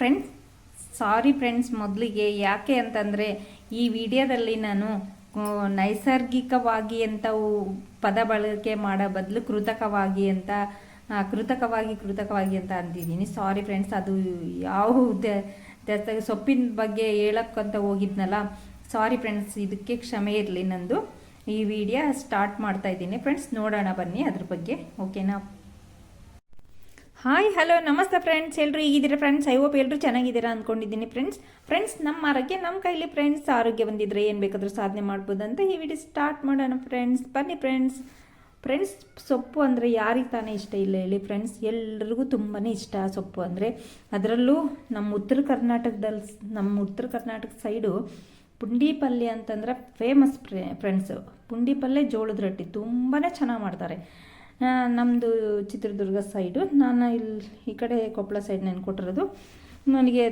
Friends, sorry friends, ಮೊದಲಿಗೆ ಯಾಕೆ ಅಂತಂದರೆ ಈ ವಿಡಿಯೋದಲ್ಲಿ ನಾನು ನೈಸರ್ಗಿಕವಾಗಿ ಅಂತ ಪದ ಬಳಕೆ ಮಾಡೋ ಬದಲು ಕೃತಕವಾಗಿ ಅಂತ ಕೃತಕವಾಗಿ ಕೃತಕವಾಗಿ ಅಂತ ಅಂದಿದ್ದೀನಿ ಸಾರಿ ಫ್ರೆಂಡ್ಸ್, ಅದು ಯಾವ ಸೊಪ್ಪಿನ ಬಗ್ಗೆ ಹೇಳಕ್ಕಂತ ಹೋಗಿದ್ನಲ್ಲ, ಸಾರಿ ಫ್ರೆಂಡ್ಸ್, ಇದಕ್ಕೆ ಕ್ಷಮೆ ಇರಲಿ ನಂದು. ಈ ವಿಡಿಯೋ ಸ್ಟಾರ್ಟ್ ಮಾಡ್ತಾ ಇದ್ದೀನಿ. ಫ್ರೆಂಡ್ಸ್, ನೋಡೋಣ ಬನ್ನಿ ಅದ್ರ ಬಗ್ಗೆ, ಓಕೆನಾ? ಹಾಯ್ ಹಲೋ ನಮಸ್ತೆ ಫ್ರೆಂಡ್ಸ್ ಎಲ್ಲರೂ ಈಗಿದ್ರೆ ಫ್ರೆಂಡ್ಸ್ ಐ ಹೋಪ್ ಎಲ್ಲರೂ ಚೆನ್ನಾಗಿದ್ದೀರಾ ಅಂದ್ಕೊಂಡಿದ್ದೀನಿ ಫ್ರೆಂಡ್ಸ್ ಫ್ರೆಂಡ್ಸ್ ನಮ್ಮ ಆರೋಗ್ಯ, ನಮ್ಮ ಕೈಲಿ ಫ್ರೆಂಡ್ಸ್ ಆರೋಗ್ಯ ಬಂದಿದ್ರೆ ಏನು ಬೇಕಾದರೂ ಸಾಧನೆ ಮಾಡ್ಬೋದು ಅಂತ ಈ ವಿಡಿಯೋ ಸ್ಟಾರ್ಟ್ ಮಾಡೋಣ ಫ್ರೆಂಡ್ಸ್ ಬನ್ನಿ ಫ್ರೆಂಡ್ಸ್ ಫ್ರೆಂಡ್ಸ್ ಸೊಪ್ಪು ಅಂದರೆ ಯಾರಿಗೆ ತಾನೇ ಇಷ್ಟ ಇಲ್ಲ ಹೇಳಿ ಫ್ರೆಂಡ್ಸ್ ಎಲ್ರಿಗೂ ತುಂಬಾ ಇಷ್ಟ ಸೊಪ್ಪು ಅಂದರೆ. ಅದರಲ್ಲೂ ನಮ್ಮ ಉತ್ತರ ಕರ್ನಾಟಕದಲ್ಲಿ, ನಮ್ಮ ಉತ್ತರ ಕರ್ನಾಟಕ ಸೈಡು ಪುಂಡಿ ಪಲ್ಯ ಅಂತಂದ್ರೆ ಫೇಮಸ್ ಫ್ರೆಂಡ್ಸು ಪುಂಡಿ ಪಲ್ಯ ಜೋಳದ ರೊಟ್ಟಿ ತುಂಬಾ ಚೆನ್ನಾಗಿ ಮಾಡ್ತಾರೆ. ನಮ್ಮದು ಚಿತ್ರದುರ್ಗ ಸೈಡು. ನಾನು ಇಲ್ಲಿ ಈ ಕಡೆ ಕೊಪ್ಪಳ ಸೈಡ್ ನಾನು ಕೊಟ್ಟಿರೋದು ನನಗೆ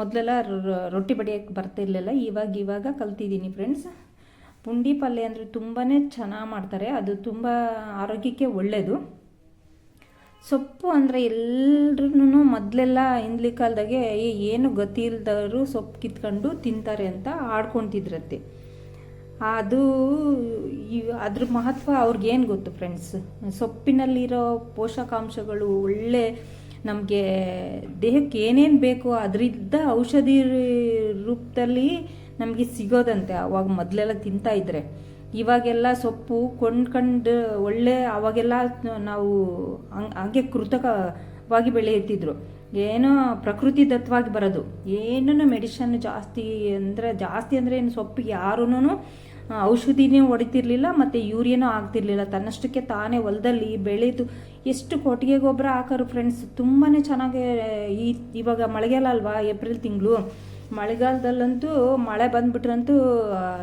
ಮೊದಲೆಲ್ಲ ರೊಟ್ಟಿ ಬಡಿಯೋಕ್ಕೆ ಬರ್ತಿರ್ಲಿಲ್ಲ. ಇವಾಗ ಇವಾಗ ಕಲ್ತಿದ್ದೀನಿ ಫ್ರೆಂಡ್ಸ್. ಪುಂಡಿ ಪಲ್ಯ ಅಂದರೆ ತುಂಬಾ ಚೆನ್ನಾಗಿ ಮಾಡ್ತಾರೆ. ಅದು ತುಂಬ ಆರೋಗ್ಯಕ್ಕೆ ಒಳ್ಳೆಯದು ಸೊಪ್ಪು ಅಂದರೆ ಎಲ್ಲರೂ ಮೊದಲೆಲ್ಲ ಹಿಂದ್ಲಿ ಕಾಲದಾಗೆ ಏನು ಗತಿ ಇಲ್ದವರು ಸೊಪ್ಪು ಕಿತ್ಕೊಂಡು ತಿಂತಾರೆ ಅಂತ ಆಡ್ಕೊತಿದ್ರತ್ತೆ ಅದು ಅದ್ರ ಮಹತ್ವ ಅವ್ರಿಗೇನು ಗೊತ್ತು ಫ್ರೆಂಡ್ಸ್ ಸೊಪ್ಪಿನಲ್ಲಿರೋ ಪೋಷಕಾಂಶಗಳು ಒಳ್ಳೆ ನಮಗೆ ದೇಹಕ್ಕೆ ಏನೇನು ಬೇಕೋ ಅದರಿಂದ ಔಷಧಿ ರೂಪದಲ್ಲಿ ನಮಗೆ ಸಿಗೋದಂತೆ ಅವಾಗ ಮೊದಲೆಲ್ಲ ತಿಂತಾ ಇದ್ರೆ. ಇವಾಗೆಲ್ಲ ಸೊಪ್ಪು ಕೊಂಡ್ಕೊಂಡು ಒಳ್ಳೆ ಅವಾಗೆಲ್ಲ ನಾವು ಹಂಗ್- ಕೃತಕವಾಗಿ ಬೆಳೆಯುತ್ತಿದ್ರು. ಏನೋ ಪ್ರಕೃತಿ ದತ್ತವಾಗಿ ಬರೋದು. ಏನೂ ಮೆಡಿಷನ್ ಜಾಸ್ತಿ ಅಂದರೆ ಜಾಸ್ತಿ ಅಂದರೆ ಏನು ಸೊಪ್ಪಿಗೆ ಯಾರೂ ಔಷಧಿನೇ ಹೊಡಿತಿರ್ಲಿಲ್ಲ ಮತ್ತು ಯೂರಿಯನೂ ಆಗ್ತಿರ್ಲಿಲ್ಲ. ತನ್ನಷ್ಟಕ್ಕೆ ತಾನೇ ಹೊಲದಲ್ಲಿ ಬೆಳೆದು ಎಷ್ಟು ಕೊಟ್ಟಿಗೆ ಗೊಬ್ಬರ ಹಾಕೋರು ಫ್ರೆಂಡ್ಸ್ ತುಂಬಾ ಚೆನ್ನಾಗಿ ಈ, ಇವಾಗ ಮಳೆಗಾಲ ಅಲ್ವಾ, ಏಪ್ರಿಲ್ ತಿಂಗಳು? ಮಳೆಗಾಲದಲ್ಲಂತೂ ಮಳೆ ಬಂದ್ಬಿಟ್ರಂತೂ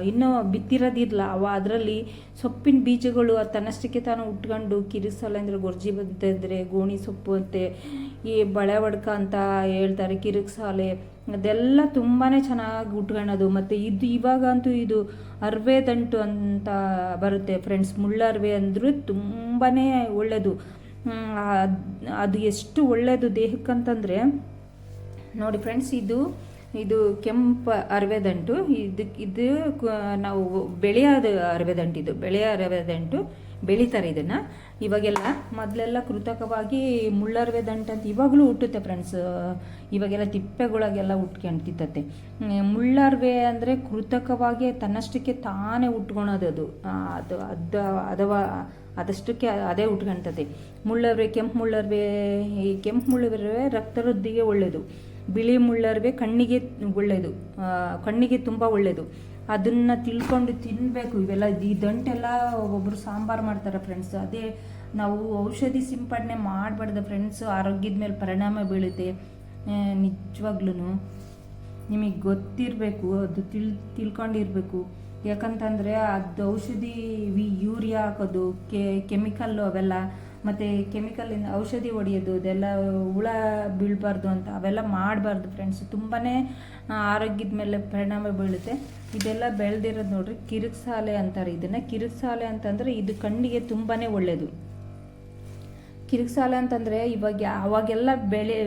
ಇನ್ನೂ ಬಿತ್ತಿರೋದಿಲ್ಲ ಅವ ಅದರಲ್ಲಿ ಸೊಪ್ಪಿನ ಬೀಜಗಳು ಅದು ತನ್ನಷ್ಟಕ್ಕೆ ತಾನು ಉಟ್ಕೊಂಡು ಕಿರಿಸಲ್ಲ ಅಂದರೆ ಗೊರ್ಜಿ ಬಂತಿದ್ರೆ ಗೋಣಿ ಸೊಪ್ಪು ಅಂತೆ, ಈ ಬಳೆ ಒಡ್ಕ ಅಂತ ಹೇಳ್ತಾರೆ ಕಿರಿಕ್ಸಾಲೆ, ಅದೆಲ್ಲ ತುಂಬಾ ಚೆನ್ನಾಗಿ ಉಟ್ಕೊಳ್ಳೋದು ಮತ್ತು ಇದು ಇವಾಗಂತೂ ಇದು ಅರ್ವೆ ದಂಟು ಅಂತ ಬರುತ್ತೆ ಫ್ರೆಂಡ್ಸ್. ಮುಳ್ಳರ್ವೆ ಅಂದರೂ ತುಂಬಾ ಒಳ್ಳೆಯದು ಅದು ಎಷ್ಟು ಒಳ್ಳೆಯದು ದೇಹಕ್ಕಂತಂದರೆ, ನೋಡಿ ಫ್ರೆಂಡ್ಸ್, ಇದು ಇದು ಕೆಂಪು ಅರವೆದಂಟು. ಇದು ಇದು ನಾವು ಬೆಳೆಯೋದು ಅರವೆದಂಟು ಇದು. ಬೆಳೆಯ ಅರವೆದಂಟು ಬೆಳೀತಾರೆ ಇದನ್ನು. ಇವಾಗೆಲ್ಲ ಮೊದಲೆಲ್ಲ ಕೃತಕವಾಗಿ ಮುಳ್ಳರವೆ ದಂಟು ಅಂತ ಇವಾಗಲೂ ಹುಟ್ಟುತ್ತೆ ಫ್ರೆಂಡ್ಸ್ ಇವಾಗೆಲ್ಲ ತಿಪ್ಪೆಗಳಿಗೆಲ್ಲ ಹುಟ್ಕೊಂಡ್ತಿತ್ತತ್ತೆ ಮುಳ್ಳರ್ವೆ ಅಂದರೆ ಕೃತಕವಾಗಿ ತನ್ನಷ್ಟಕ್ಕೆ ತಾನೇ ಉಟ್ಕೊಳೋದು ಅದು. ಅದು ಅದ, ಅದವ, ಅದಷ್ಟಕ್ಕೆ ಅದೇ ಉಟ್ಕೊಳ್ತದೆ ಮುಳ್ಳರ್ವೆ ಕೆಂಪು ಮುಳ್ಳರ್ವೆ ಈ ಕೆಂಪು ಮುಳ್ಳರ್ವೆ ರಕ್ತವೃದ್ಧಿಗೆ ಒಳ್ಳೆಯದು ಬಿಳಿ ಮುಳ್ಳರ್ವೆ ಕಣ್ಣಿಗೆ ಒಳ್ಳೆಯದು ಕಣ್ಣಿಗೆ ತುಂಬ ಒಳ್ಳೆಯದು ಅದನ್ನು ತಿಳ್ಕೊಂಡು ತಿನ್ನಬೇಕು ಇವೆಲ್ಲ. ಈ ದಂಟೆಲ್ಲ ಒಬ್ಬೊಬ್ರು ಸಾಂಬಾರು ಮಾಡ್ತಾರೆ ಫ್ರೆಂಡ್ಸ್ ಅದೇ ನಾವು ಔಷಧಿ ಸಿಂಪಡಣೆ ಮಾಡಬಾರ್ದು ಫ್ರೆಂಡ್ಸ್ ಆರೋಗ್ಯದ ಮೇಲೆ ಪರಿಣಾಮ ಬೀಳುತ್ತೆ ನಿಜವಾಗ್ಲೂ ನಿಮಗೆ ಗೊತ್ತಿರಬೇಕು, ಅದು ತಿಳ್, ತಿಳ್ಕೊಂಡಿರಬೇಕು. ಯಾಕಂತಂದರೆ ಅದು ಔಷಧಿ, ವಿ, ಯೂರಿಯಾ ಹಾಕೋದು ಕೆಮಿಕಲ್ಲು ಅವೆಲ್ಲ ಮತ್ತು ಕೆಮಿಕಲಿಂದ ಔಷಧಿ ಹೊಡೆಯೋದು ಅದೆಲ್ಲ ಹುಳ ಬೀಳಬಾರ್ದು ಅಂತ ಅವೆಲ್ಲ ಮಾಡಬಾರ್ದು ಫ್ರೆಂಡ್ಸ್ ತುಂಬಾ ಆರೋಗ್ಯದ ಮೇಲೆ ಪರಿಣಾಮ ಬೀಳುತ್ತೆ. ಇದೆಲ್ಲ ಬೆಳೆದಿರೋದು ನೋಡ್ರಿ, ಕಿರಿಕ್ಸಾಲೆ ಅಂತಾರೆ. ಇದನ್ನು ಕಿರಿಕ್ಸಾಲೆ ಅಂತಂದರೆ ಇದು ಕಣ್ಣಿಗೆ ತುಂಬಾ ಒಳ್ಳೆಯದು ಕಿರಿಕ್ಸಾಲೆ ಅಂತಂದರೆ ಇವಾಗ ಅವಾಗೆಲ್ಲ ಬೆಳೆ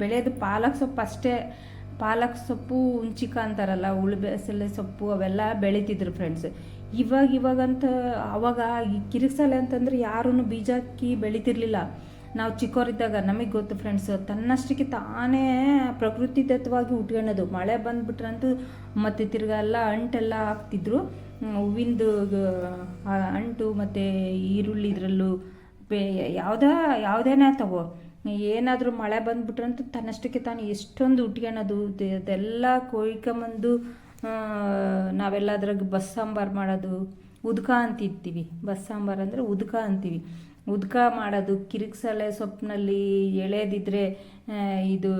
ಬೆಳೆಯೋದು ಪಾಲಕ್ ಸೊಪ್ಪು ಅಷ್ಟೇ. ಪಾಲಕ್ ಸೊಪ್ಪು ಹುಂಚಿಕ ಅಂತಾರಲ್ಲ ಉಳುಬೆಸಲೆ ಸೊಪ್ಪು ಅವೆಲ್ಲ ಬೆಳೀತಿದ್ರು ಫ್ರೆಂಡ್ಸ್ ಇವಾಗ, ಇವಾಗಂತ, ಅವಾಗ ಈ ಕಿರಿಕ್ಸಾಲೆ ಅಂತಂದ್ರೆ ಯಾರೂ ಬೀಜ ಹಾಕಿ ಬೆಳೀತಿರ್ಲಿಲ್ಲ. ನಾವು ಚಿಕ್ಕವರಿದ್ದಾಗ ನಮಗೆ ಗೊತ್ತು ಫ್ರೆಂಡ್ಸ್ ತನ್ನಷ್ಟಕ್ಕೆ ತಾನೇ ಪ್ರಕೃತಿ ತತ್ವವಾಗಿ ಉಟ್ಕೊಳ್ಳೋದು ಮಳೆ ಬಂದ್ಬಿಟ್ರಂತೂ ಮತ್ತು ತಿರ್ಗಾ ಎಲ್ಲ ಅಂಟೆಲ್ಲ ಹಾಕ್ತಿದ್ರು. ಹೂವಿಂದು ಅಂಟು ಮತ್ತು ಈರುಳ್ಳಿ ಇದರಲ್ಲೂ ಬೇ ಯಾವುದೇ, ಯಾವುದೇನೇ ತಗೋ. ಏನಾದರೂ ಮಳೆ ಬಂದ್ಬಿಟ್ರಂತೂ ತನ್ನಷ್ಟಕ್ಕೆ ತಾನು ಎಷ್ಟೊಂದು ಉಟ್ಕೊಳೋದು ದೆ- ಅದೆಲ್ಲ ಕೊಯ್ಕೊಂಬಂದು ನಾವೆಲ್ಲ ಅದ್ರಾಗ ಬಸ್ ಸಾಂಬಾರು ಮಾಡೋದು, ಉದ್ಕ ಅಂತಿರ್ತೀವಿ. ಬಸ್ ಸಾಂಬಾರು ಅಂದರೆ ಉದ್ಕ ಅಂತೀವಿ. ಉದ್ಕ ಮಾಡೋದು ಕಿರಿಕ್ಸಲೆ ಸೊಪ್ಪಿನಲ್ಲಿ ಎಳೆದಿದ್ರೆ ಇದು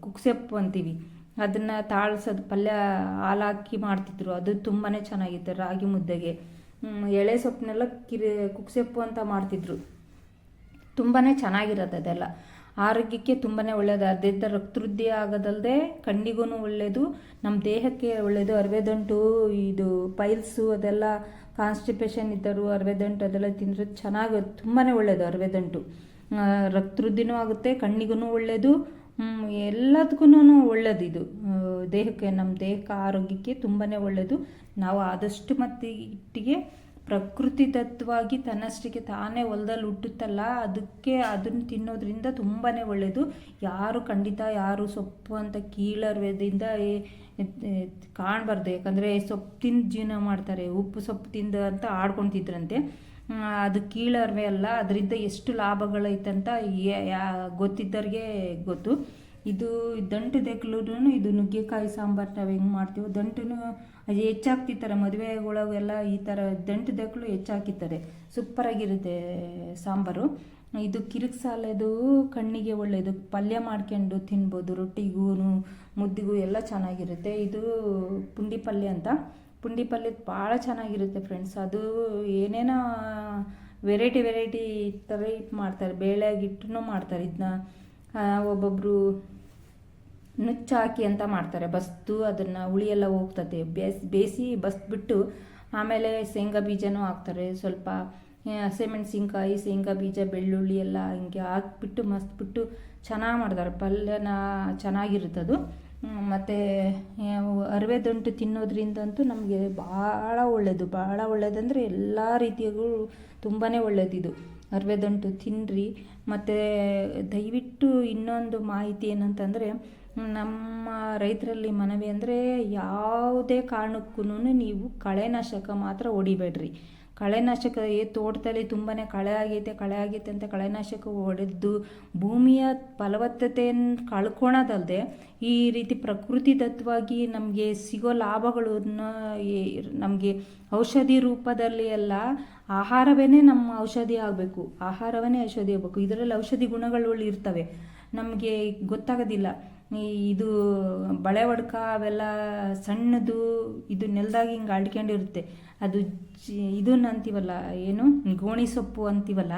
ಕುಕ್ಸೆಪ್ಪು ಅಂತೀವಿ. ಅದನ್ನು ತಾಳ್ಸೋದು, ಪಲ್ಯ ಹಾಲಾಕಿ ಮಾಡ್ತಿದ್ರು. ಅದು ತುಂಬಾ ಚೆನ್ನಾಗಿತ್ತು ರಾಗಿ ಮುದ್ದೆಗೆ. ಎಳೆ ಸೊಪ್ಪನ್ನೆಲ್ಲ ಕಿರಿ, ಕುಕ್ಸೆಪ್ಪು ಅಂತ ಮಾಡ್ತಿದ್ರು. ತುಂಬಾ ಚೆನ್ನಾಗಿರೋದು ಅದೆಲ್ಲ. ಆರೋಗ್ಯಕ್ಕೆ ತುಂಬಾ ಒಳ್ಳೆಯದು ಅದರಿಂದ ರಕ್ತವೃದ್ಧಿ ಆಗೋದಲ್ಲದೆ ಕಣ್ಣಿಗೂ ಒಳ್ಳೆಯದು ನಮ್ಮ ದೇಹಕ್ಕೆ ಒಳ್ಳೆಯದು ಅರವೆದಂಟು ಇದು ಪೈಲ್ಸು ಅದೆಲ್ಲ ಕಾನ್ಸ್ಟಿಪೇಷನ್ ಇದ್ದರು ಅರವೆದಂಟು ಅದೆಲ್ಲ ತಿಂದರೆ ಚೆನ್ನಾಗಿ ತುಂಬಾ ಒಳ್ಳೆಯದು ಅರವೆದಂಟು ರಕ್ತವೃದ್ಧಿನೂ ಆಗುತ್ತೆ ಕಣ್ಣಿಗೂ ಒಳ್ಳೆಯದು ಎಲ್ಲದಕ್ಕೂ ಒಳ್ಳೆಯದು ಇದು. ದೇಹಕ್ಕೆ ನಮ್ಮ ದೇಹಕ್ಕೆ, ಆರೋಗ್ಯಕ್ಕೆ ತುಂಬಾ ಒಳ್ಳೆಯದು ನಾವು ಆದಷ್ಟು ಮಟ್ಟಿಗೆ ಪ್ರಕೃತಿ ದತ್ತವಾಗಿ ತನ್ನಷ್ಟಕ್ಕೆ ತಾನೇ ಹೊಲದಲ್ಲಿ ಹುಟ್ಟುತ್ತಲ್ಲ, ಅದಕ್ಕೆ ಅದನ್ನು ತಿನ್ನೋದ್ರಿಂದ ತುಂಬಾ ಒಳ್ಳೆಯದು ಯಾರು ಖಂಡಿತ, ಯಾರು ಸೊಪ್ಪು ಅಂತ ಕೀಳರ್ವೇದಿಂದ ಕಾಣಬಾರ್ದು. ಯಾಕಂದರೆ ಸೊಪ್ಪು ತಿಂದು ಜೀವನ ಮಾಡ್ತಾರೆ, ಉಪ್ಪು ಸೊಪ್ಪು ತಿಂದು ಅಂತ ಆಡ್ಕೊತಿದ್ರಂತೆ ಅದು ಕೀಳರ್ವೆ ಅಲ್ಲ, ಅದರಿಂದ ಎಷ್ಟು ಲಾಭಗಳೈತಂತ ಗೊತ್ತಿದ್ದವ್ರಿಗೆ ಗೊತ್ತು. ಇದು ದಂಟು ದೆಕ್ಲೂ ಇದು ನುಗ್ಗೆಕಾಯಿ ಸಾಂಬಾರು ನಾವು ಹೆಂಗೆ ಮಾಡ್ತೀವೋ ದಂಟು ಅದು ಮದುವೆ ಒಳಗೆಲ್ಲ ಈ ಥರ ದಂಟು ದೆಕ್ಲು ಹೆಚ್ಚಾಕಿರ್ತಾರೆ ಸೂಪರಾಗಿರುತ್ತೆ ಸಾಂಬಾರು. ಇದು ಕಿರಿಕ್ ಸಾಲದು ಕಣ್ಣಿಗೆ ಒಳ್ಳೆಯದು ಪಲ್ಯ ಮಾಡ್ಕೊಂಡು ತಿನ್ಬೋದು, ರೊಟ್ಟಿಗೂ, ಮುದ್ದಿಗೂ ಎಲ್ಲ ಚೆನ್ನಾಗಿರುತ್ತೆ. ಇದು ಪುಂಡಿ ಪಲ್ಯ ಅಂತ. ಪುಂಡಿ ಪಲ್ಯ ಭಾಳ ಚೆನ್ನಾಗಿರುತ್ತೆ ಫ್ರೆಂಡ್ಸ್ ಅದು ಏನೇನೋ ವೆರೈಟಿ ವೆರೈಟಿ ಥರ ಮಾಡ್ತಾರೆ ಬೇಳೆಗಿಟ್ಟು ಮಾಡ್ತಾರೆ. ಇದನ್ನ ಒಬ್ಬೊಬ್ಬರು ನುಚ್ಚಾಕಿ ಅಂತ ಮಾಡ್ತಾರೆ. ಬಸ್ದು ಅದನ್ನು ಹುಳಿ ಎಲ್ಲ ಹೋಗ್ತದೆ. ಬೇಸ್ ಬೇಯಿಸಿ ಬಸ್ಬಿಟ್ಟು ಆಮೇಲೆ ಶೇಂಗಾ ಬೀಜನೂ ಹಾಕ್ತಾರೆ. ಸ್ವಲ್ಪ ಹಸಿಮೆಣಸಿನ್ಕಾಯಿ ಶೇಂಗಾ ಬೀಜ, ಬೆಳ್ಳುಳ್ಳಿ ಎಲ್ಲ ಹಿಂಗೆ ಹಾಕ್ಬಿಟ್ಟು ಮಸ್ತ್ ಬಿಟ್ಟು ಚೆನ್ನಾಗಿ ಮಾಡ್ತಾರೆ. ಪಲ್ಯನ ಚೆನ್ನಾಗಿರುತ್ತದು ಮತ್ತು ಅರವೆ ದಂಟು ತಿನ್ನೋದ್ರಿಂದಂತೂ ನಮಗೆ ಭಾಳ ಒಳ್ಳೆಯದು ಭಾಳ ಒಳ್ಳೆಯದಂದರೆ ಎಲ್ಲ ರೀತಿಯಾಗೂ ತುಂಬಾ ಒಳ್ಳೆಯದಿದು ಅರವೆ ದಂಟು ತಿನ್ನಿರಿ ಮತ್ತು ದಯವಿಟ್ಟು ಇನ್ನೊಂದು ಮಾಹಿತಿ ಏನಂತಂದರೆ, ನಮ್ಮ ರೈತರಲ್ಲಿ ಮನವಿ ಅಂದರೆ ಯಾವುದೇ ಕಾರಣಕ್ಕೂ ನೀವು ಕಳೆನಾಶಕ ಮಾತ್ರ ಹೊಡಿಬೇಡ್ರಿ. ಕಳೆನಾಶಕ ಈ ತೋಟದಲ್ಲಿ ತುಂಬಾ ಕಳೆ ಆಗೈತೆ ಕಳೆ ಆಗೈತೆ ಅಂತ ಕಳೆನಾಶಕ ಹೊಡೆದು ಭೂಮಿಯ ಫಲವತ್ತತೆಯನ್ನು ಕಳ್ಕೊಳೋದಲ್ಲದೆ ಈ ರೀತಿ ಪ್ರಕೃತಿ ಪ್ರಕೃತಿದತ್ತವಾಗಿ ನಮಗೆ ಸಿಗೋ ಲಾಭಗಳನ್ನು ನಮಗೆ ಔಷಧಿ ರೂಪದಲ್ಲಿ ಎಲ್ಲ ಆಹಾರವೇ ನಮ್ಮ ಔಷಧಿ ಆಗಬೇಕು ಆಹಾರವೇ ಔಷಧಿ ಆಗಬೇಕು. ಇದರಲ್ಲಿ ಔಷಧಿ ಗುಣಗಳು ಇರ್ತವೆ. ನಮಗೆ ಗೊತ್ತಾಗೋದಿಲ್ಲ. ಇದು ಬಳೆ ಒಡ್ಕ ಅವೆಲ್ಲ ಸಣ್ಣದು, ಇದು ನೆಲದಾಗ ಹಿಂಗೆ ಅಳ್ಕೊಂಡಿರುತ್ತೆ ಅದು ಇದನ್ನ ಅಂತೀವಲ್ಲ ಏನು? ಗೋಣಿ ಸೊಪ್ಪು ಅಂತೀವಲ್ಲ?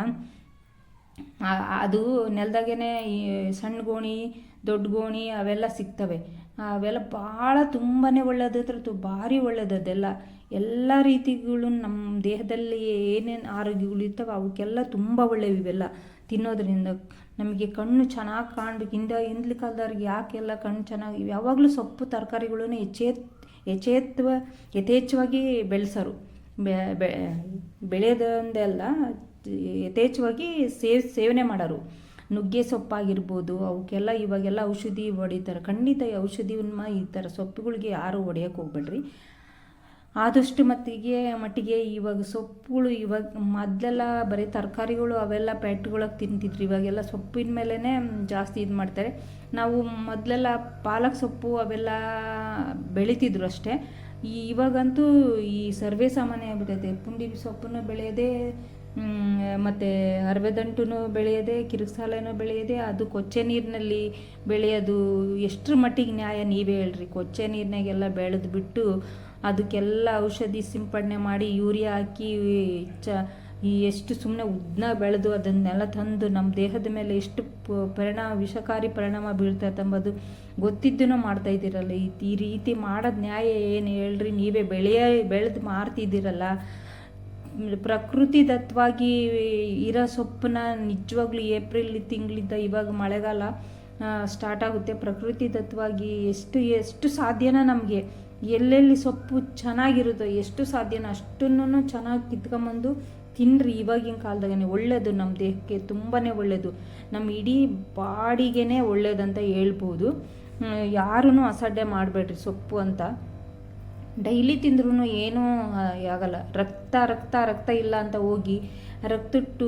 ಅದು ನೆಲದಾಗೇ ಸಣ್ಣ ಗೋಣಿ, ದೊಡ್ಡ ಗೋಣಿ ಅವೆಲ್ಲ ಸಿಗ್ತವೆ. ಅವೆಲ್ಲ ಭಾಳ ತುಂಬಾ ಒಳ್ಳೆಯದು ತು ಭಾರಿ ಒಳ್ಳೆಯದು ಅದೆಲ್ಲ. ಎಲ್ಲ ರೀತಿಗಳು ನಮ್ಮ ದೇಹದಲ್ಲಿ ಏನೇನು ಆರೋಗ್ಯಗಳು ಇರ್ತವೆ ಅವಕ್ಕೆಲ್ಲ ತುಂಬ ಒಳ್ಳೆಯವು ಇವೆಲ್ಲ. ತಿನ್ನೋದ್ರಿಂದ ನಮಗೆ ಕಣ್ಣು ಚೆನ್ನಾಗಿ ಕಾಣಬೇಕು ಹಿಂದೆ ಹಿಂದ್ಲ ಕಾಲದವ್ರಿಗೆ ಯಾಕೆಲ್ಲ ಕಣ್ಣು ಚೆನ್ನಾಗಿ, ಯಾವಾಗಲೂ ಸೊಪ್ಪು ತರಕಾರಿಗಳನ್ನು ಯಚೇತ್ ಯಥೇತ್ವ ಯಥೇಚ್ಛವಾಗಿ ಬೆಳೆಸೋರು. ಬೆಳೆಯೋದೊಂದೆಲ್ಲ ಯಥೇಚ್ಛವಾಗಿ ಸೇವ್, ಸೇವನೆ ಮಾಡೋರು. ನುಗ್ಗೆ ಸೊಪ್ಪಾಗಿರ್ಬೋದು, ಅವಕ್ಕೆಲ್ಲ ಇವಾಗೆಲ್ಲ ಔಷಧಿ ಹೊಡಿತಾರೆ. ಖಂಡಿತ ಈ ಔಷಧಿವನ್ನ ಈ ಥರ ಸೊಪ್ಪುಗಳಿಗೆ ಯಾರು ಹೊಡೆಯೋಕೆ ಹೋಗ್ಬೇಡ್ರಿ. ಆದಷ್ಟು ಮಟ್ಟಿಗೆ ಮಟ್ಟಿಗೆ ಇವಾಗ ಸೊಪ್ಪುಗಳು ಇವಾಗ ಮೊದಲೆಲ್ಲ ಬರೀ ತರಕಾರಿಗಳು ಅವೆಲ್ಲ ಪ್ಯಾಟ್ಗಳಾಗಿ ತಿಂತಿದ್ರು. ಇವಾಗೆಲ್ಲ ಸೊಪ್ಪಿನ ಮೇಲೇ ಜಾಸ್ತಿ ಇದು ಮಾಡ್ತಾರೆ. ನಾವು ಮೊದಲೆಲ್ಲ ಪಾಲಕ್ ಸೊಪ್ಪು ಅವೆಲ್ಲ ಬೆಳೀತಿದ್ರು ಅಷ್ಟೇ. ಇವಾಗಂತೂ ಈ ಸರ್ವೇ ಸಾಮಾನ್ಯ ಆಗ್ಬಿಟ್ಟೈತೆ ಪುಂಡಿ ಸೊಪ್ಪನ್ನು ಬೆಳೆಯದೆ ಮತ್ತು ಅರವೆದಂಟು ಬೆಳೆಯದೆ, ಕಿರುಕ್ಸಾಲೆನೂ ಬೆಳೆಯದೆ, ಅದು ಕೊಚ್ಚೆ ನೀರಿನಲ್ಲಿ ಬೆಳೆಯೋದು ಎಷ್ಟರ ಮಟ್ಟಿಗೆ ನ್ಯಾಯ ನೀವೇ ಹೇಳ್ರಿ. ಕೊಚ್ಚೆ ನೀರಿನಾಗೆಲ್ಲ ಬೆಳೆದು ಬಿಟ್ಟು ಅದಕ್ಕೆಲ್ಲ ಔಷಧಿ ಸಿಂಪಡಣೆ ಮಾಡಿ ಯೂರಿಯಾ ಹಾಕಿ, ಚ, ಈ ಎಷ್ಟು ಸುಮ್ಮನೆ ಉದ್ನ ಬೆಳೆದು ಅದನ್ನೆಲ್ಲ ತಂದು ನಮ್ಮ ದೇಹದ ಮೇಲೆ ಎಷ್ಟು ಪರಿಣಾಮ, ವಿಷಕಾರಿ ಪರಿಣಾಮ ಬೀಳ್ತೈತೆ ಅಂಬೋದು ಗೊತ್ತಿದ್ದೂ ಮಾಡ್ತಾ ಇದ್ದೀರಲ್ಲ. ಈ ರೀತಿ ಮಾಡೋದು ನ್ಯಾಯ ಏನು ಹೇಳ್ರಿ? ನೀವೇ ಬೆಳೆಯ, ಬೆಳೆದು ಮಾರ್ತಿದ್ದೀರಲ್ಲ. ಪ್ರಕೃತಿ ದತ್ತವಾಗಿ ಇರೋ ಸೊಪ್ಪನ್ನ ನಿಜವಾಗ್ಲೂ ಏಪ್ರಿಲ್ ತಿಂಗಳಿಂದ ಇವಾಗ ಮಳೆಗಾಲ ಸ್ಟಾರ್ಟ್ ಆಗುತ್ತೆ. ಪ್ರಕೃತಿ ದತ್ತವಾಗಿ ಎಷ್ಟು ಎಷ್ಟು ಸಾಧ್ಯನ ನಮಗೆ. ಎಲ್ಲೆಲ್ಲಿ ಸೊಪ್ಪು ಚೆನ್ನಾಗಿರುತ್ತೋ ಎಷ್ಟು ಸಾಧ್ಯನೋ ಅಷ್ಟನ್ನು ಚೆನ್ನಾಗಿ ಕಿತ್ಕೊಂಬಂದು ತಿನ್ನಿರಿ ಇವಾಗಿನ ಕಾಲದಾಗೇ ಒಳ್ಳೆಯದು ನಮ್ಮ ದೇಹಕ್ಕೆ ತುಂಬಾ ಒಳ್ಳೆಯದು ನಮ್ಮ ಇಡೀ ಬಾಡಿಗೆ ಒಳ್ಳೆಯದಂತ ಹೇಳ್ಬೋದು. ಯಾರೂ ಅಸಡ್ಡೆ ಮಾಡಬೇಡ್ರಿ ಸೊಪ್ಪು ಅಂತ. ಡೈಲಿ ತಿಂದ್ರೂ ಏನೂ ಆಗಲ್ಲ. ರಕ್ತ ರಕ್ತ ರಕ್ತ ಇಲ್ಲ ಅಂತ ಹೋಗಿ ರಕ್ತಟ್ಟು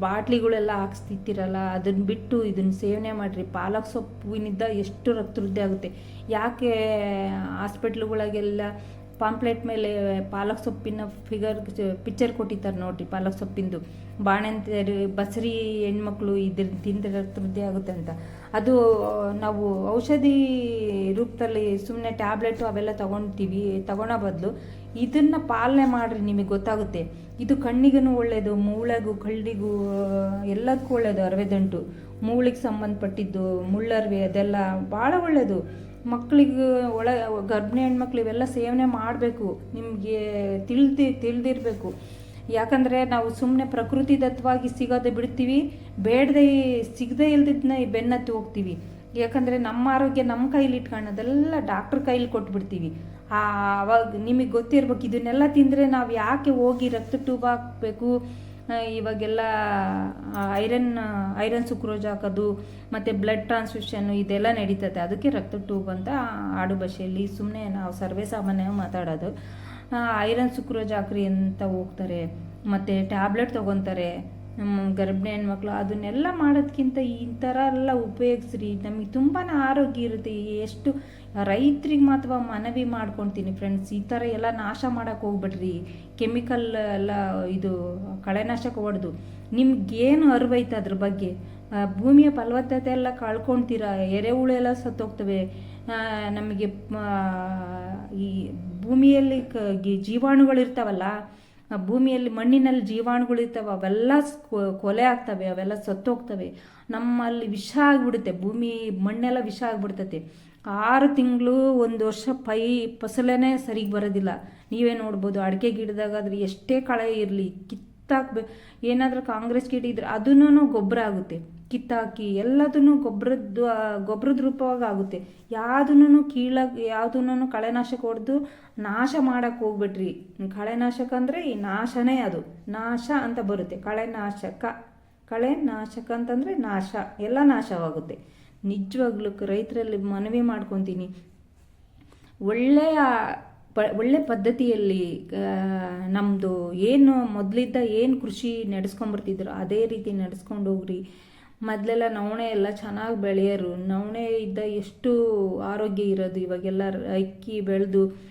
ಬಾಟ್ಲಿಗಳೆಲ್ಲ ಹಾಕ್ಸ್ತಿತ್ತಿರಲ್ಲ ಅದನ್ನು ಬಿಟ್ಟು ಇದನ್ನು ಸೇವನೆ ಮಾಡಿರಿ. ಪಾಲಕ್ ಸೊಪ್ಪಿನಿಂದ ಎಷ್ಟು ರಕ್ತ ವೃದ್ಧಿ ಆಗುತ್ತೆ. ಯಾಕೆ ಹಾಸ್ಪಿಟ್ಲುಗಳಿಗೆಲ್ಲ ಪಾಂಪ್ಲೆಟ್ ಮೇಲೆ ಪಾಲಕ್ ಸೊಪ್ಪಿನ ಫಿಗರ್ ಪಿಕ್ಚರ್ ಕೊಟ್ಟಿದ್ದಾರೆ ನೋಡಿರಿ ಪಾಲಕ್ ಸೊಪ್ಪಿಂದು. ಬಾಣಂತಿಯರು, ಬಸರಿ ಹೆಣ್ಮಕ್ಳು ಇದ್ರ, ತಿಂದರೆ ರಕ್ತ ವೃದ್ಧಿ ಆಗುತ್ತೆ ಅಂತ. ಅದು, ನಾವು ಔಷಧಿ ರೂಪದಲ್ಲಿ ಸುಮ್ಮನೆ ಟ್ಯಾಬ್ಲೆಟು ಅವೆಲ್ಲ ತೊಗೊಳ್ತೀವಿ ತಗೊಳೋ ಬದಲು ಇದನ್ನು ಪಾಲನೆ ಮಾಡಿರಿ, ನಿಮಗೆ ಗೊತ್ತಾಗುತ್ತೆ. ಇದು ಕಣ್ಣಿಗೂ ಒಳ್ಳೆಯದು ಮೂಳೆಗೂ, ಕಳ್ಳಿಗೂ ಎಲ್ಲದಕ್ಕೂ ಒಳ್ಳೆಯದು ಅರವೆದಂಟು. ಮೂಳಿಗೆ ಸಂಬಂಧಪಟ್ಟಿದ್ದು, ಮುಳ್ಳರ್ವೆ ಅದೆಲ್ಲ ಭಾಳ ಒಳ್ಳೆಯದು ಮಕ್ಕಳಿಗೆ ಒಳ, ಗರ್ಭಿಣಿ ಹೆಣ್ಮಕ್ಳು ಇವೆಲ್ಲ ಸೇವನೆ ಮಾಡಬೇಕು. ನಿಮಗೆ ತಿಳಿದಿ, ತಿಳಿದಿರಬೇಕು. ಯಾಕಂದರೆ ನಾವು ಸುಮ್ಮನೆ ಪ್ರಕೃತಿ ದತ್ತವಾಗಿ ಸಿಗೋದೆ ಬಿಡ್ತೀವಿ, ಬೇಡದೆ ಸಿಗದೆ ಇಲ್ದಿದ್ದನ್ನ ಬೆನ್ನತ್ತಿ ಹೋಗ್ತೀವಿ. ಯಾಕಂದರೆ ನಮ್ಮ ಆರೋಗ್ಯ ನಮ್ಮ ಕೈಲಿ ಇಟ್ಕೊಳ್ಳೋದೆಲ್ಲ ಡಾಕ್ಟ್ರ್ ಕೈಲಿ ಕೊಟ್ಬಿಡ್ತೀವಿ. ಆವಾಗ ನಿಮಗೆ ಗೊತ್ತಿರ್ಬೇಕು, ಇದನ್ನೆಲ್ಲ ತಿಂದರೆ ನಾವು ಯಾಕೆ ಹೋಗಿ ರಕ್ತ ಟ್ಯೂಬ್ ಹಾಕಬೇಕು? ಇವಾಗೆಲ್ಲ ಐರನ್ ಐರನ್ ಸುಕ್ರೋಜ್ ಹಾಕೋದು, ಮತ್ತು ಬ್ಲಡ್ ಟ್ರಾನ್ಸ್ಫ್ಯೂಷನ್ ಇದೆಲ್ಲ ನಡೀತದೆ. ಅದಕ್ಕೆ ರಕ್ತ ಟ್ಯೂಬ್ ಅಂತ ಆಡು ಭಾಷೆಯಲ್ಲಿ ಸುಮ್ಮನೆ ನಾವು ಸರ್ವೇ ಸಾಮಾನ್ಯವಾಗಿ ಮಾತಾಡೋದು. ಐರನ್ ಸುಕ್ರೋಜ್ ಹಾಕ್ರಿ ಅಂತ ಹೋಗ್ತಾರೆ. ಮತ್ತು ಟ್ಯಾಬ್ಲೆಟ್ ತೊಗೊತಾರೆ. ನಮ್ಮ ಗರ್ಭಿಣಿ ಹೆಣ್ಮಕ್ಳು, ಅದನ್ನೆಲ್ಲ ಮಾಡೋದಕ್ಕಿಂತ ಈ ಥರ ಎಲ್ಲ ಉಪಯೋಗಿಸ್ರಿ. ನಮಗೆ ತುಂಬಾ ಆರೋಗ್ಯ ಇರುತ್ತೆ. ಎಷ್ಟು ರೈತರಿಗೆ ಮಾತ್ರ ಮನವಿ ಮಾಡ್ಕೊತೀನಿ ಫ್ರೆಂಡ್ಸ್ ಈ ಥರ ಎಲ್ಲ ನಾಶ ಮಾಡೋಕೆ ಹೋಗ್ಬಿಡ್ರಿ. ಕೆಮಿಕಲ್ ಎಲ್ಲ ಇದು ಕಳೆನಾಶಕ ಹೊಡೆದು. ನಿಮ್ಗೇನು ಅರಿವೈತೆ ಅದ್ರ ಬಗ್ಗೆ? ಭೂಮಿಯ ಫಲವತ್ತತೆ ಎಲ್ಲ ಕಳ್ಕೊಳ್ತೀರ ಎರೆಹುಳು ಎಲ್ಲ ಸತ್ತೋಗ್ತವೆ. ನಮಗೆ ಈ ಭೂಮಿಯಲ್ಲಿ ಕ ಜೀವಾಣುಗಳಿರ್ತಾವಲ್ಲ ಭೂಮಿಯಲ್ಲಿ ಮಣ್ಣಿನಲ್ಲಿ ಜೀವಾಣುಗಳಿರ್ತವೆ ಅವೆಲ್ಲ ಕೊಲೆ ಆಗ್ತವೆ, ಅವೆಲ್ಲ ಸತ್ತೋಗ್ತವೆ. ನಮ್ಮಲ್ಲಿ ವಿಷ ಆಗಿಬಿಡುತ್ತೆ, ಭೂಮಿ, ಮಣ್ಣೆಲ್ಲ ವಿಷ ಆಗಿಬಿಡ್ತೈತೆ. ಆರು ತಿಂಗಳು ಒಂದು ವರ್ಷ ಪೈ, ಫಸಲೇನೆ ಸರಿಗೆ ಬರೋದಿಲ್ಲ. ನೀವೇ ನೋಡ್ಬೋದು, ಅಡಿಕೆ ಗಿಡದಾಗಾದ್ರೆ ಎಷ್ಟೇ ಕಳೆ ಇರಲಿ, ಕಿತ್ತಾಕ್ಬೇ, ಏನಾದರೂ ಕಾಂಗ್ರೆಸ್ ಗಿಡ ಇದ್ರೆ ಅದೂ ಗೊಬ್ಬರ ಆಗುತ್ತೆ. ಕಿತ್ತಾಕಿ ಎಲ್ಲದನ್ನು ಗೊಬ್ಬರದ್ದು ಗೊಬ್ಬರದ ರೂಪವಾಗಿ ಆಗುತ್ತೆ. ಯಾವುದನ್ನು ಕೀಳಾಗಿ ಯಾವುದನ್ನು ಕಳೆನಾಶಕ ಹೊಡೆದು ನಾಶ ಮಾಡೋಕ್ಕೆ ಹೋಗ್ಬಿಟ್ರಿ. ಕಳೆನಾಶಕ ಅಂದರೆ ಈ ನಾಶನೇ ಅದು. ನಾಶ ಅಂತ ಬರುತ್ತೆ. ಕಳೆನಾಶಕ ಕಳೆನಾಶಕ ಅಂತಂದರೆ ನಾಶ. ಎಲ್ಲ ನಾಶವಾಗುತ್ತೆ. ನಿಜವಾಗ್ಲೂ ರೈತರಲ್ಲಿ ಮನವಿ ಮಾಡ್ಕೊತೀನಿ. ಒಳ್ಳೆಯ ಪ, ಒಳ್ಳೆ ಪದ್ಧತಿಯಲ್ಲಿ ನಮ್ಮದು ಏನು ಮೊದಲಿದ್ದ ಏನು ಕೃಷಿ ನಡೆಸ್ಕೊಂಬರ್ತಿದ್ರು ಅದೇ ರೀತಿ ನಡೆಸ್ಕೊಂಡು ಹೋಗ್ರಿ ಮೊದಲೆಲ್ಲ ನವಣೆ ಎಲ್ಲ ಚೆನ್ನಾಗಿ ಬೆಳೆಯೋರು. ನವಣೆ ಇದ್ದ ಎಷ್ಟು ಆರೋಗ್ಯ ಇರೋದು ಇವಾಗೆಲ್ಲ ಅಕ್ಕಿ ಬೆಳೆದು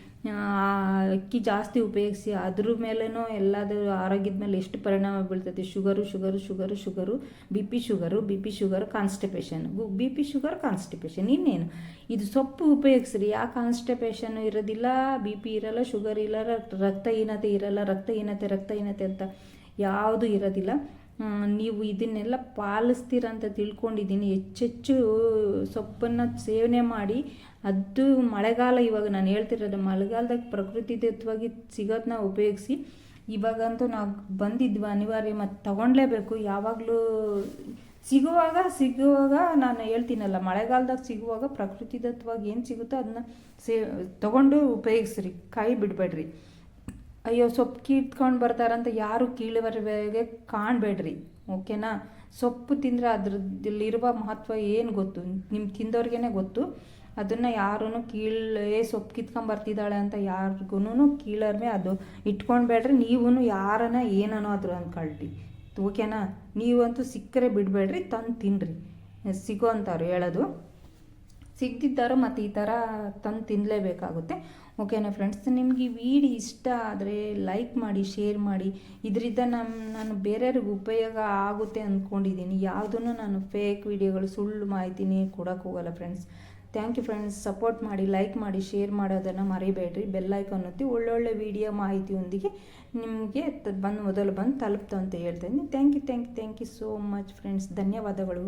ಅಕ್ಕಿ ಜಾಸ್ತಿ ಉಪಯೋಗಿಸಿ ಅದ್ರ ಮೇಲೇನೂ ಎಲ್ಲದರ ಆರೋಗ್ಯದ ಮೇಲೆ ಎಷ್ಟು ಪರಿಣಾಮ ಬೀಳ್ತೈತಿ. Sugar sugar sugar sugar, B P sugar, B P sugar, constipation. B P sugar, constipation. ಇನ್ನೇನು? ಇದು ಸೊಪ್ಪು ಉಪಯೋಗಿಸ್ರಿ. ಆ ಕಾನ್ಸ್ಟಿಪೇಷನ್ ಇರೋದಿಲ್ಲ, ಬಿ ಪಿ ಇರಲ್ಲ, ಶುಗರ್ ಇರಲ್ಲ, ರಕ್ತಹೀನತೆ ಇರಲ್ಲ, ರಕ್ತಹೀನತೆ ರಕ್ತಹೀನತೆ ಅಂತ ಯಾವುದು ಇರೋದಿಲ್ಲ. ನೀವು ಇದನ್ನೆಲ್ಲ ಪಾಲಿಸ್ತೀರ ಅಂತ ತಿಳ್ಕೊಂಡಿದ್ದೀನಿ. ಹೆಚ್ಚೆಚ್ಚು ಸೊಪ್ಪನ್ನು ಸೇವನೆ ಮಾಡಿ, ಅದು ಮಳೆಗಾಲ ಇವಾಗ ನಾನು ಹೇಳ್ತಿರೋದು ಮಳೆಗಾಲದಾಗ ಪ್ರಕೃತಿದತ್ತವಾಗಿ ಸಿಗೋದನ್ನ ಉಪಯೋಗಿಸಿ. ಇವಾಗಂತೂ ನಾವು ಬಂದಿದ್ವಿ ಅನಿವಾರ್ಯ ಮತ್ತು ತಗೊಳ್ಲೇಬೇಕು ಯಾವಾಗಲೂ ಸಿಗುವಾಗ ಸಿಗುವಾಗ ನಾನು ಹೇಳ್ತೀನಲ್ಲ, ಮಳೆಗಾಲದಾಗ ಸಿಗುವಾಗ ಪ್ರಕೃತಿದತ್ತವಾಗಿ ಏನು ಸಿಗುತ್ತೋ ಅದನ್ನ ಸೇ, ತಗೊಂಡು ಉಪಯೋಗಿಸ್ರಿ. ಕಾಯಿ ಬಿಡಬೇಡ್ರಿ. ಅಯ್ಯೋ, ಸೊಪ್ಪು ಕೀತ್ಕೊಂಡು ಬರ್ತಾರಂತ ಯಾರು ಕೀಳುವರೆಗೆ ಕಾಣಬೇಡ್ರಿ, ಓಕೆನಾ? ಸೊಪ್ಪು ತಿಂದರೆ ಅದ್ರದಲ್ಲಿರುವ ಮಹತ್ವ ಏನು ಗೊತ್ತು? ನಿಮ್ಮ ತಿಂದವ್ರಿಗೇ ಗೊತ್ತು. ಅದನ್ನು ಯಾರೂ ಕೀಳೇ ಸೊಪ್ಪು ಕಿತ್ಕೊಂಡು ಬರ್ತಿದ್ದಾಳೆ ಅಂತ ಯಾರಿಗೂ ಕೀಳರ್ಮೆ ಅದು. ಇಟ್ಕೊಂಡ್ಬೇಡ್ರಿ ನೀವೂ ಯಾರನ್ನ ಏನನೋ ಅದ್ರ ಅಂದ್ಕೊಳ್ರಿ ಓಕೆನಾ? ನೀವಂತೂ ಸಿಕ್ಕರೆ ಬಿಡಬೇಡ್ರಿ, ತಂದು ತಿನ್ನಿರಿ ಸಿಗೋ ಅಂಥವ್ರು ಹೇಳೋದು. ಸಿಗದಿದ್ದಾರೋ ಮತ್ತು ಈ ಥರ ತಂದು ತಿನ್ನಲೇಬೇಕಾಗುತ್ತೆ ಓಕೆನಾ ಫ್ರೆಂಡ್ಸ್? ನಿಮಗೆ ಈ ವಿಡಿಯೋ ಇಷ್ಟ ಆದರೆ ಲೈಕ್ ಮಾಡಿ, ಶೇರ್ ಮಾಡಿ. ಇದರಿಂದ ನಮ್ಮ ನಾನು ಬೇರೆಯವ್ರಿಗೆ ಉಪಯೋಗ ಆಗುತ್ತೆ ಅಂದ್ಕೊಂಡಿದ್ದೀನಿ. ಯಾವುದನ್ನು ನಾನು ಫೇಕ್ ವಿಡಿಯೋಗಳು ಸುಳ್ಳು ಮಾಹಿತಿನೇ ಕೊಡೋಕೆ ಹೋಗಲ್ಲ friends. Thank you friends support ಮಾಡಿ ಲೈಕ್ ಮಾಡಿ ಶೇರ್ ಮಾಡೋದನ್ನು ಮರಿಬೇಡ್ರಿ. ಬೆಲ್ಲೈಕನ್ ಒತ್ತಿ ಒಳ್ಳೊಳ್ಳೆ ವಿಡಿಯೋ ಮಾಹಿತಿಯೊಂದಿಗೆ ನಿಮಗೆ ಬಂದು, ಮೊದಲು ಬಂದು ತಲುಪ್ತು ಅಂತ ಹೇಳ್ತೀನಿ thank you thank you thank you so much friends ಧನ್ಯವಾದಗಳು.